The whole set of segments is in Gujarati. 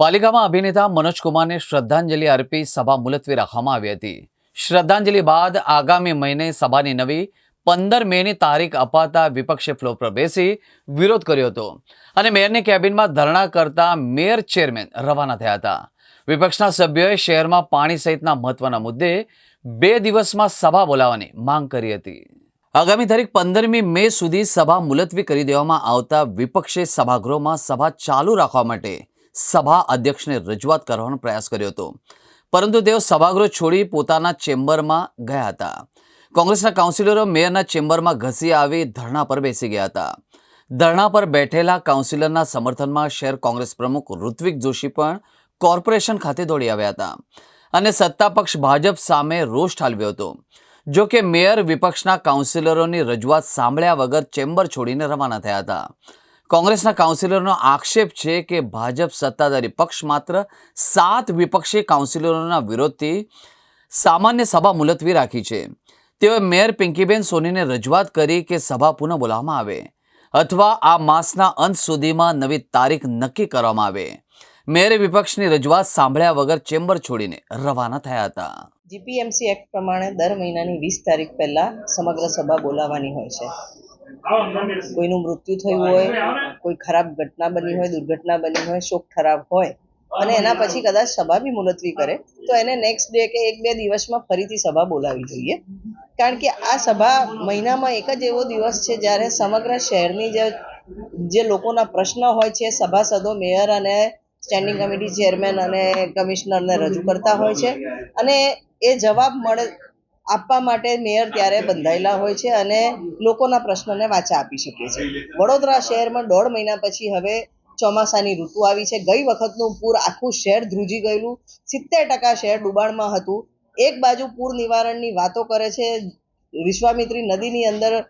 પાલિકામાં અભિનેતા મનોજ કુમારને શ્રદ્ધાંજલિ અર્પી સભા મુલતવી રાખવામાં આવી હતી. શ્રદ્ધાંજલિ બાદ આગામી મહિને સભાની નવી પંદર મેની તારીખ અપાતા વિપક્ષે ફ્લોર પર બેસી વિરોધ કર્યો હતો અને મેયરની કેબિનમાં ધરણા કરતા મેયર ચેરમેન રવાના થયા હતા. વિપક્ષના સભ્યોએ શહેરમાં પાણી સહિતના મહત્વના મુદ્દે બે દિવસમાં સભા બોલાવવાની માંગ કરી હતી. આગામી તારીખ પંદરમી મે સુધી સભા મુલતવી કરી દેવામાં આવતા વિપક્ષે સભાગૃહમાં સભા ચાલુ રાખવા માટે સભા અધ્યક્ષને રજૂઆત કરવાનો પ્રયાસ કર્યો હતો. પરંતુ તેઓ સભાગૃહ છોડી પોતાના ચેમ્બરમાં ગયા હતા. કોંગ્રેસના કાઉન્સિલરો મેયરના ચેમ્બરમાં ઘસી આવી ધરણા પર બેસી ગયા હતા. ધરણા પર બેઠેલા કાઉન્સિલરના સમર્થનમાં શહેર કોંગ્રેસ પ્રમુખ ઋત્વિક જોશી પણ કોર્પોરેશન ખાતે દોડી આવ્યા હતા અને સત્તા પક્ષ ભાજપ સામે રોષ ઠાલવ્યો હતો. જો કે મેયર વિપક્ષના કાઉન્સિલરોની રજૂઆત સાંભળ્યા વગર ચેમ્બર છોડીને રવાના થયા હતા. કોંગ્રેસના કાઉન્સિલરનો આક્ષેપ છે કે ભાજપ સત્તાધારી પક્ષ માત્ર સાત વિપક્ષી કાઉન્સિલરોના વિરોધથી સામાન્ય સભા મુલતવી રાખી છે. તેઓએ મેયર પિંકીબેન સોનીને રજૂઆત કરી કે સભા પુનઃ બોલાવવામાં આવે અથવા આ માસના અંત સુધીમાં નવી તારીખ નક્કી કરવામાં આવે. મેયરે વિપક્ષની રજૂઆત સાંભળ્યા વગર ચેમ્બર છોડીને રવાના થયા હતા. જીપીએમસી એક્ટ પ્રમાણે દર મહિનાની વીસ તારીખ પહેલા સમગ્ર સભા બોલાવવાની હોય છે. કોઈનું મૃત્યુ થયું હોય કોઈ ખરાબ ઘટના બની હોય દુર્ઘટના બની હોય શોક ખરાબ હોય અને એના પછી કદાચ સભા બી મુલતવી કરે તો એને નેક્સ્ટ ડે કે એક બે દિવસમાં ફરીથી સભા બોલાવવી જોઈએ. કારણ કે આ સભા મહિનામાં એક જ એવો દિવસ છે જ્યારે સમગ્ર શહેરની જે જે લોકોના પ્રશ્ન હોય છે સભાસદો મેયર અને સ્ટેન્ડિંગ કમિટી ચેરમેન અને કમિશનરને રજૂ કરતા હોય છે અને એ જવાબ મળે આપવા માટે મેયર ત્યારે બંધાયેલા હોય છે અને લોકોના પ્રશ્નને વાચા આપી શકે છે. વડોદરા શહેરમાં દોઢ મહિના પછી હવે ચોમાસાની ઋતુ આવી છે. ગઈ વખતનું પૂર આખું શહેર ધ્રુજી ગયેલું. સિત્તેર ટકા શહેર ડુબાણમાં હતું. એક બાજુ પૂર નિવારણની વાતો કરે છે વિશ્વામિત્રી નદીની અંદર.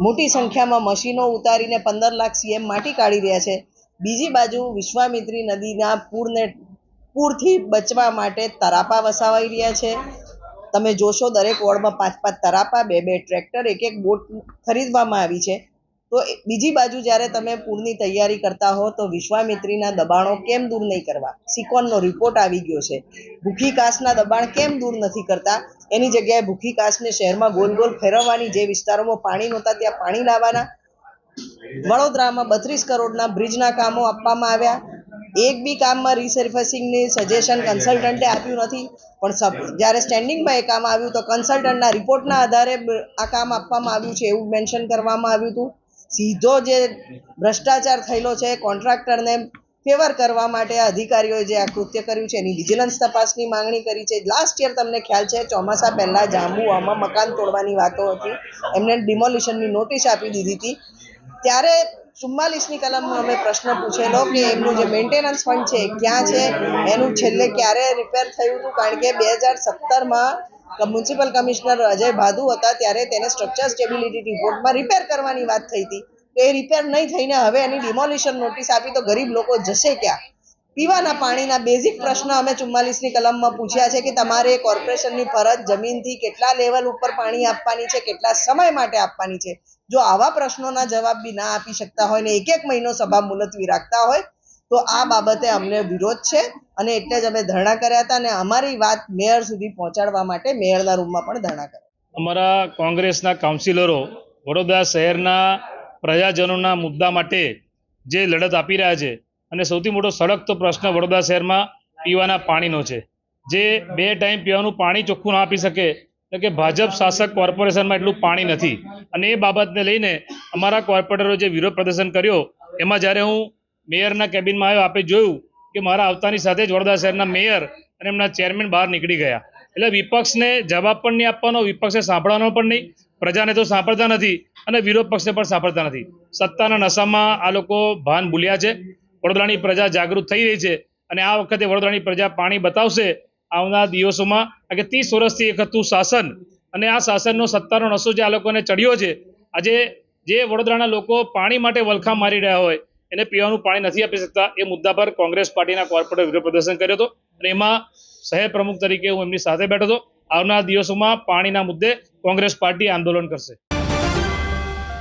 મોટી સંખ્યામાં મશીનો ઉતારીને પંદર લાખ સીએમ માટી કાઢી રહ્યા છે. બીજી બાજુ વિશ્વામિત્રી નદીના પૂરને, પૂરથી બચવા માટે તરાપા વસાવાઈ રહ્યા છે. તમે જોશો દરેક વોર્ડમાં પાંચ પાંચ તરાપા, બે બે ટ્રેક્ટર, એક એક બોટ ખરીદવામાં આવી છે. તો બીજી બાજુ જ્યારે તમે પૂરની તૈયારી કરતા હો, તો વિશ્વામિત્રીના દબાણો કેમ દૂર નહીં કરવા? સિકોનનો રિપોર્ટ આવી ગયો છે. ભૂખી કાસના દબાણ કેમ દૂર નથી કરતા? એની જગ્યાએ ભૂખી કાસને શહેરમાં ગોલ ગોલ ફેરવવાની જે વિસ્તારોમાં પાણી નહોતા, ત્યાં પાણી લાવવાના. વડોદરામાં બત્રીસ કરોડના બ્રિજના કામો આપવામાં આવ્યા. એક બી કામમાં રિસર્ફેસિંગની સજેશન કન્સલ્ટન્ટે આપ્યું નથી. પણ સબ, જ્યારે સ્ટેન્ડિંગમાં એ કામ આવ્યું તો કન્સલ્ટન્ટના રિપોર્ટના આધારે આ કામ આપવામાં આવ્યું છે એવું મેન્શન કરવામાં આવ્યું હતું. સીધો જે ભ્રષ્ટાચાર થયેલો છે કોન્ટ્રાક્ટરને ફેવર કરવા માટે અધિકારીઓએ જે આ કૃત્ય કર્યું છે, એની વિજિલન્સ તપાસની માંગણી કરી છે. લાસ્ટ યર તમને ખ્યાલ છે, ચોમાસા પહેલાં જાંબુઆમાં મકાન તોડવાની વાતો હતી. એમને ડિમોલિશનની નોટિસ આપી દીધી હતી. ત્યારે ચુમ્માલીસની કલમમાં અમે પ્રશ્ન પૂછેલો કે એમનું જે મેન્ટેનન્સ ફંડ છે ક્યાં છે? એનું છેલ્લે ક્યારે રિપેર થયું હતું? કારણ કે બે હજાર સત્તરમાં મ્યુનિસિપલ કમિશનર અજય ભાદુ હતા ત્યારે તેને સ્ટ્રક્ચર સ્ટેબિલિટી રિપોર્ટમાં રિપેર કરવાની વાત થઈ હતી. તો એ રિપેર નહીં થઈને હવે એની ડિમોલિશન નોટિસ આપી તો ગરીબ લોકો જશે ક્યાં? પીવાના પાણીના બેઝિક પ્રશ્ન અમે ચુમ્માલીસની કલમમાં પૂછ્યા છે કે તમારે કોર્પોરેશનની ફરજ જમીનથી કેટલા લેવલ ઉપર પાણી આપવાની છે કેટલા સમય માટે આપવાની છે? જો આવા પ્રશ્નોના જવાબ બી ના આપી શકતા હોય ને એક એક મહિનો સભા મુલતવી રાખતા હોય તો આ બાબતે અમને વિરોધ છે અને એટલે જ અમે ધરણા કર્યા હતા અને અમારી વાત મેયર સુધી પહોંચાડવા માટે મેયરના રૂમમાં પણ ધરણા કર્યા. અમારા કોંગ્રેસના કાઉન્સિલરો વડોદરા શહેરના પ્રજાજનોના મુદ્દા માટે જે લડત આપી રહ્યા છે અને સૌથી મોટો સળગતો પ્રશ્ન વડોદરા શહેરમાં પીવાના પાણીનો છે. જે બે ટાઈમ પીવાનું પાણી ચોખ્ખું ના આપી શકે એટલે કે ભાજપ શાસક કોર્પોરેશનમાં એટલું પાણી નથી. અને એ બાબતને લઈને અમારા કોર્પોરેટરો જે વિરોધ પ્રદર્શન કર્યો, એમાં જ્યારે હું મેયરના કેબિનમાં આવ્યો, આપે જોયું કે મારા આવતાની સાથે જ વડોદરા શહેરના મેયર અને એમના ચેરમેન બહાર નીકળી ગયા. એટલે વિપક્ષને જવાબ પણ નહીં આપવાનો, વિપક્ષે સાંભળવાનો પણ નહીં, પ્રજાને તો સાંભળતા નથી અને વિરોધ પક્ષને પણ સાંભળતા નથી. સત્તાના નશામાં આ લોકો ભાન ભૂલ્યા છે. વડોદરાની પ્રજા જાગૃત થઈ રહી છે અને આ વખતે વડોદરાની પ્રજા પાણી બતાવશે આવનાર દિવસોમાં કારણ કે ત્રીસ વર્ષથી એક હતું શાસન અને આ શાસનનો સત્તાનો નશો જે આ લોકોને ચડ્યો છે. આજે જે વડોદરાના લોકો પાણી માટે વલખા મારી રહ્યા હોય એને પીવાનું પાણી નથી આપી શકતા એ મુદ્દા પર કોંગ્રેસ પાર્ટીના કોર્પોરેટ વિરોધ પ્રદર્શન કર્યો હતો અને એમાં શહેર પ્રમુખ તરીકે હું એમની સાથે બેઠો હતો. આવનાર દિવસોમાં પાણીના મુદ્દે કોંગ્રેસ પાર્ટી આંદોલન કરશે.